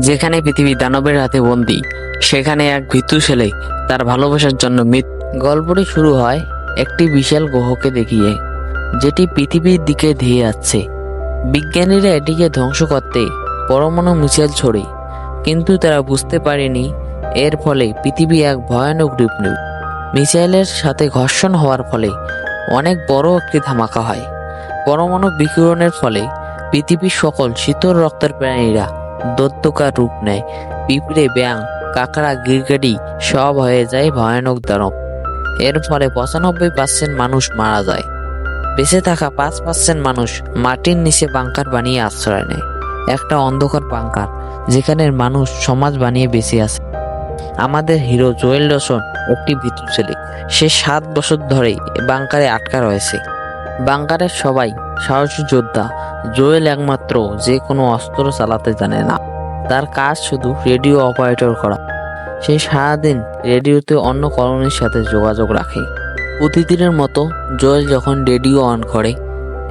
যেখানে পৃথিবী দানবের হাতে বন্দি, সেখানে এক ভীতু ছেলে তার ভালোবাসার জন্য মৃত। গল্পটি শুরু হয় একটি বিশাল গ্রহকে দেখিয়ে, যেটি পৃথিবীর দিকে ধেয়ে যাচ্ছে বিজ্ঞানীরা এটিকে ধ্বংস করতে পরমাণু মিসাইল ছড়ে, কিন্তু তারা বুঝতে পারেনি এর ফলে পৃথিবী এক ভয়ানক রূপ নেবে মিসাইলের সাথে ঘর্ষণ হওয়ার ফলে অনেক বড় একটি ধামাকা হয়। পরমাণু বিকিরণের ফলে পৃথিবীর সকল শীতল রক্তের প্রাণীরা দত্তকার রূপ নেয়। পিঁপড়ে ব্যাং কাঁকড়া গিরগাডি সব হয়ে যায় ভয়ানক দানব। এর ফলে পঁচানব্বই পার্সেন্ট মানুষ মারা যায়। বেঁচে থাকা পাঁচ পার্সেন্ট মানুষ মাটির নিচে বাংকার বানিয়ে আশ্রয় নেয়। একটা অন্ধকার বাংকার যেখানে মানুষ সমাজ বানিয়ে বেঁচে আছে। আমাদের হিরো জোয়েল রোশন একটি ভিতু ছেলে। সে সাত বছর ধরেই বাংকারে আটকা রয়েছে। বাংকারের সবাই সাহসী যোদ্ধা জোয়েল একমাত্র যে কোনো অস্ত্র চালাতে জানে না। তার কাজ শুধু রেডিও অপারেটর করা। সে সারাদিন রেডিওতে অন্য কলোনির সাথে যোগাযোগ রাখে। প্রতিদিনের মতো জোয়েল যখন রেডিও অন করে,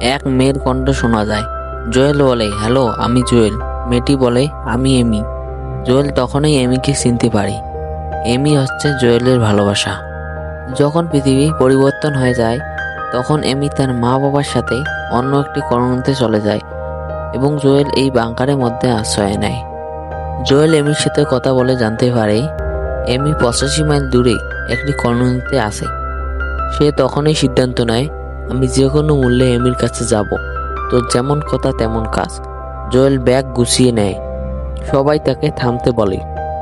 এক মেয়ের কণ্ঠ শোনা যায়। জোয়েল বলে, হ্যালো, আমি জোয়েল। মেয়েটি বলে, আমি এমি। জোয়েল তখনই এমিকে চিনতে পারি। এমি হচ্ছে জোয়েলের ভালোবাসা। যখন পৃথিবী পরিবর্তন হয়ে যায় তখন এমি তার মা বাবার সাথে অন্য একটি কলোনিতে চলে যায় এবং জোয়েল এই বাংকারের মধ্যে আশ্রয় নেয়। জোয়েল এমির সাথে কথা বলে জানতে পারে, এমি পঁচাশি মাইল দূরে একটি কলোনিতে আসে সে তখনই সিদ্ধান্ত নেয়, আমি যে কোনো মূল্যে এমির কাছে যাব। তো যেমন কথা তেমন কাজ। জোয়েল ব্যাগ গুছিয়ে নেয়। সবাই তাকে থামতে বলে।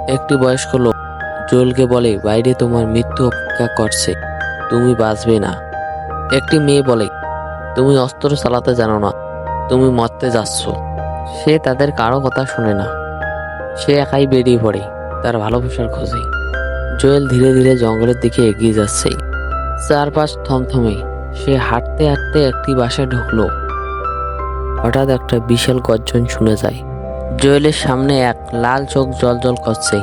একটি বয়স্ক লোক জোয়েলকে বলে, বাইরে তোমার মৃত্যু অপেক্ষা করছে। তুমি বাঁচবে না। একটি মেয়ে বলে, তুমি অস্ত্র চালাতে জানো না, তুমি মরতে যাচ্ছ। সে তাদের কারও কথা শুনে না। সে একাই বেরিয়ে পড়ে, তার ভালোবাসার খোঁজে। জোয়েল ধীরে ধীরে জঙ্গলের দিকে এগিয়ে যাচ্ছে। চারপাশ থমথমে, সে হাঁটতে হাঁটতে একটি বাসায় ঢুকলো। হঠাৎ একটা বিশাল গর্জন শুনে যায়। জোয়েলের সামনে এক লাল চোখ জল জল করছে।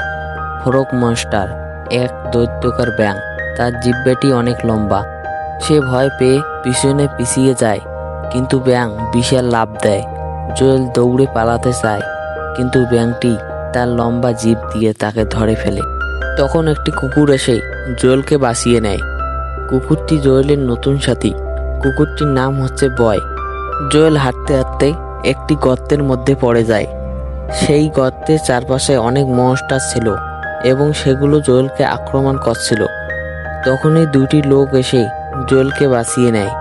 ফোরক মনস্টার, এক দৈত্যকার ব্যাং তার জিব্বাটি অনেক লম্বা। সে ভয় পেয়ে পিছনে পিছিয়ে যায়, কিন্তু ব্যাং বিশাল লাভ দেয়। জোয়েল দৌড়ে পালাতে চায়, কিন্তু ব্যাংটি তার লম্বা জিভ দিয়ে তাকে ধরে ফেলে। তখন একটি কুকুর এসে জোয়েলকে বাঁচিয়ে নেয়। কুকুরটি জোয়েলের নতুন সাথী। কুকুরটির নাম হচ্ছে বয়। জোয়েল হাঁটতে হাঁটতে একটি গর্তের মধ্যে পড়ে যায়। সেই গর্তের চারপাশে অনেক মনস্টার ছিল এবং সেগুলো জোয়েলকে আক্রমণ করছিল। তখনই দুটি লোক এসে জোয়েলকে বাঁচিয়ে নেয়।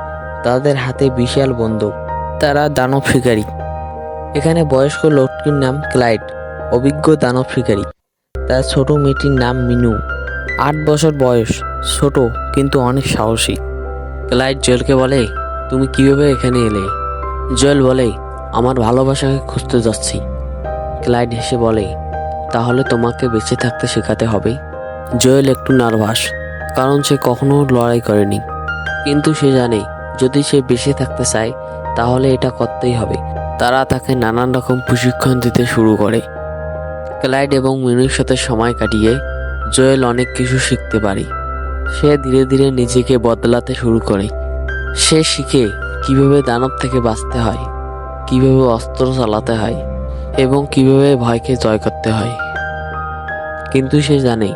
তাদের হাতে বিশাল বন্দুক। তারা দানব শিকারী এখানে বয়স্ক লোকটির নাম ক্লাইড, অভিজ্ঞ দানব শিকারী তার ছোট মেয়েটির নাম মিনু। আট বছর বয়স, ছোট কিন্তু অনেক সাহসী। ক্লাইড জোয়েলকে বলে, তুমি কীভাবে এখানে এলে? জোয়েল বলে, আমার ভালোবাসাকে খুঁজতে যাচ্ছি। ক্লাইড হেসে বলে, তাহলে তোমাকে বেঁচে থাকতে শেখাতে হবে। জোয়েল একটু নার্ভাস, কারণ সে কখনো লড়াই করেনি। কিন্তু সে জানে, যদি সে বেঁচে থাকতে চায়, তাহলে এটা করতেই হবে। তারা তাকে নানান রকম প্রশিক্ষণ দিতে শুরু করে। ক্লাইড এবং মিনুর সাথে সময় কাটিয়ে জোয়েল অনেক কিছু শিখতে পারে। সে ধীরে ধীরে নিজেকে বদলাতে শুরু করে। সে শিখে কীভাবে দানব থেকে বাঁচতে হয়, কীভাবে অস্ত্র চালাতে হয়, এবং কীভাবে ভয়কে জয় করতে হয়। কিন্তু সে জানে,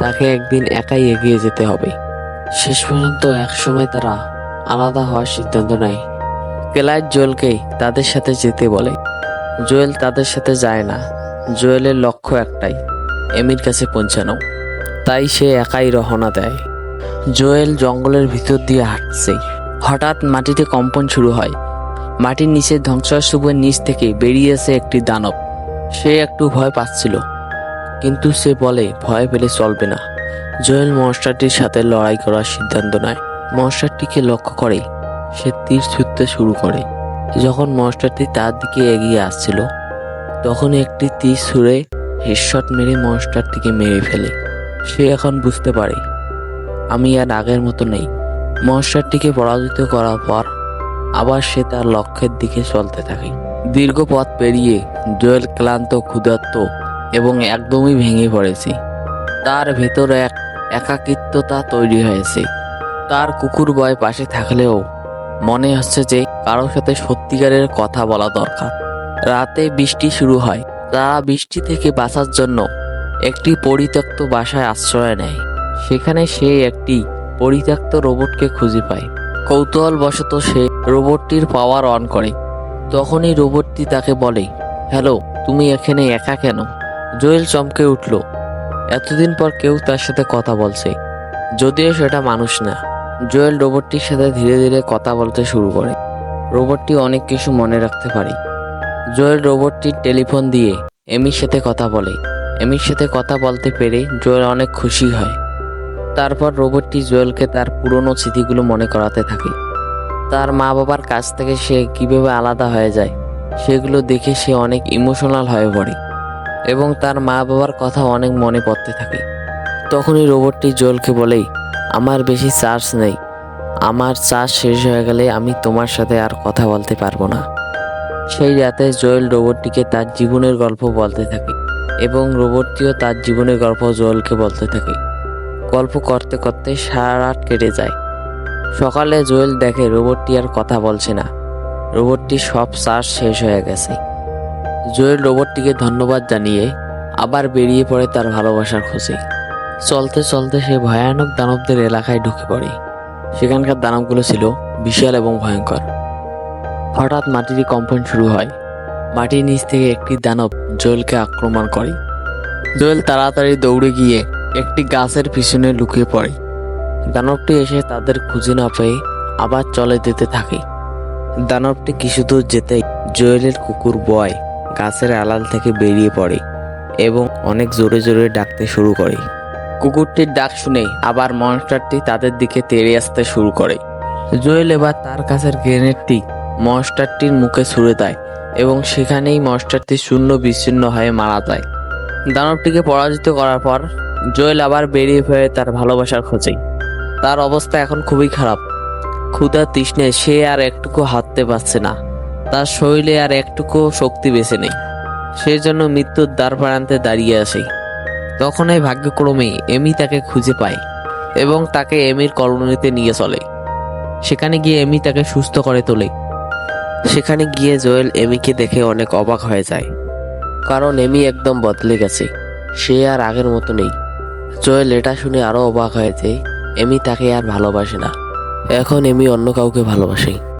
তাকে একদিন একাই এগিয়ে যেতে হবে। শেষ পর্যন্ত একসময় তারা আলাদা হওয়ার সিদ্ধান্ত নেয়। ক্লাইড জোয়েলকে তাদের সাথে যেতে বলে। জোয়েল তাদের সাথে যায় না। জোয়েলের লক্ষ্য একটাই, এমির কাছে পৌঁছানো। তাই সে একাই রহনা দেয়। জোয়েল জঙ্গলের ভিতর দিয়ে হাঁটছে। হঠাৎ মাটিতে কম্পন শুরু হয়। মাটির নিচে ধ্বংসস্তূপের নিচ থেকে বেরিয়ে আসে একটি দানব। সে একটু ভয় পাচ্ছিল, কিন্তু সে বলে, ভয় পেলে চলবে না। জোয়েল মনস্টারটির সাথে লড়াই করার সিদ্ধান্ত নেয়। মনস্টারটিকে লক্ষ্য করে সে তীর ছুটতে শুরু করে। যখন মনস্টারটি তার দিকে এগিয়ে আসছিল তখন একটি তীর ছুঁড়ে হেডশট মেরে মনস্টারটিকে মেরে ফেলে। সে এখন বুঝতে পারে, আমি আর আগের মতো নেই। মনস্টারটিকে পরাজিত করার পর আবার সে তার লক্ষ্যের দিকে চলতে থাকে। দীর্ঘ পথ পেরিয়ে জোয়েল ক্লান্ত, ক্ষুধার্ত এবং একদমই ভেঙে পড়েছে। তার ভেতরে এক একাকিত্বতা তৈরি হয়েছে। তার কুকুর বয় পাশে থাকলেও মনে হচ্ছে যে কারোর সাথে সত্যিকারের কথা বলা দরকার। রাতে বৃষ্টি শুরু হয়। তারা বৃষ্টি থেকে বাঁচার জন্য একটি পরিত্যক্ত বাসায় আশ্রয় নেয়। সেখানে সে একটি পরিত্যক্ত রোবটকে খুঁজে পায়। কৌতূহলবশত সে রোবটটির পাওয়ার অন করে। তখনই রোবটটি তাকে বলে, হ্যালো, তুমি এখানে একা কেন? জোয়েল চমকে উঠল। এতদিন পর কেউ তার সাথে কথা বলছে। যদিও সেটা মানুষ না। জোয়েল রোবটটির সাথে ধীরে ধীরে কথা বলতে শুরু করে। রোবটটি অনেক কিছু মনে রাখতে পারে। জোয়েল রোবটটির টেলিফোন দিয়ে এমির সাথে কথা বলে। এমির সাথে কথা বলতে পেরে জোয়েল অনেক খুশি হয়। তারপর রোবটটি জোয়েলকে তার পুরনো স্মৃতিগুলো মনে করাতে থাকে। তার মা বাবার কাছ থেকে সে কীভাবে আলাদা হয়ে যায়, সেগুলো দেখে সে অনেক ইমোশনাল হয়ে পড়ে। এবং তার মা বাবার কথা অনেক মনে পড়তে থাকে। তখনই রোবটটি জোলকে বলে, আমার বেশি চার্জ নেই। আমার চার্জ শেষ হয়ে গেলে আমি তোমার সাথে আর কথা বলতে পারব না। সেই রাতে জোয়েল রোবটটিকে তার জীবনের গল্প বলতে থাকে এবং রোবটটিও তার জীবনের গল্প জোয়েলকে বলতে থাকে। গল্প করতে করতে সারা রাত কেটে যায়। সকালে জোয়েল দেখে রোবটটি আর কথা বলছে না। রোবটটি সব চার্জ শেষ হয়ে গেছে। জোয়েল রোবটটিকে ধন্যবাদ জানিয়ে আবার বেরিয়ে পড়ে তার ভালোবাসার খোঁজে। চলতে চলতে সে ভয়ানক দানবদের এলাকায় ঢুকে পড়ে। সেখানকার দানবগুলো ছিল বিশাল এবং ভয়ঙ্কর। হঠাৎ মাটির কম্পন শুরু হয়। মাটির নিচ থেকে একটি দানব জোয়েলকে আক্রমণ করে। জোয়েল তাড়াতাড়ি দৌড়ে গিয়ে একটি গাছের পিছনে লুকিয়ে পড়ে। দানবটি এসে তাদের খুঁজে না পেয়ে আবার চলে যেতে থাকে। দানবটি কিছু দূর যেতেই জোয়েলের কুকুর বয় গাছের আড়াল থেকে বেরিয়ে পড়ে এবং অনেক জোরে জোরে ডাকতে শুরু করে। কুকুরটির ডাক শুনে আবার মনস্টারটি তাদের দিকে তেড়ে আসতে শুরু করে। জোয়েল এবার তার কাছের গ্রেনেডটি মনস্টারটির মুখে ছুড়ে দেয় এবং সেখানেই মনস্টারটি শূন্য বিচ্ছিন্ন হয়ে মারা যায়। দানবটিকে পরাজিত করার পর জোয়েল আবার বেরিয়ে ফেরে তার ভালোবাসার খোঁজে। তার অবস্থা এখন খুবই খারাপ। ক্ষুধা তৃষ্ণে সে আর একটুকু হাঁটতে পারছে না। তার শরীরে আর একটুকু শক্তি বেঁচে নেই। সেই জন্য মৃত্যুর দ্বার প্রান্তে দাঁড়িয়ে আসে। তখন এই ভাগ্যক্রমে এমি তাকে খুঁজে পায় এবং তাকে এমির কলোনিতে নিয়ে চলে। সেখানে গিয়ে এমি তাকে সুস্থ করে তোলে। সেখানে গিয়ে জোয়েল এমিকে দেখে অনেক অবাক হয়ে যায়। কারণ এমি একদম বদলে গেছে। সে আর আগের মতো নেই। জোয়েল এটা শুনে আরও অবাক হয়েছে এমি তাকে আর ভালোবাসে না। এখন এমি অন্য কাউকে ভালোবাসে।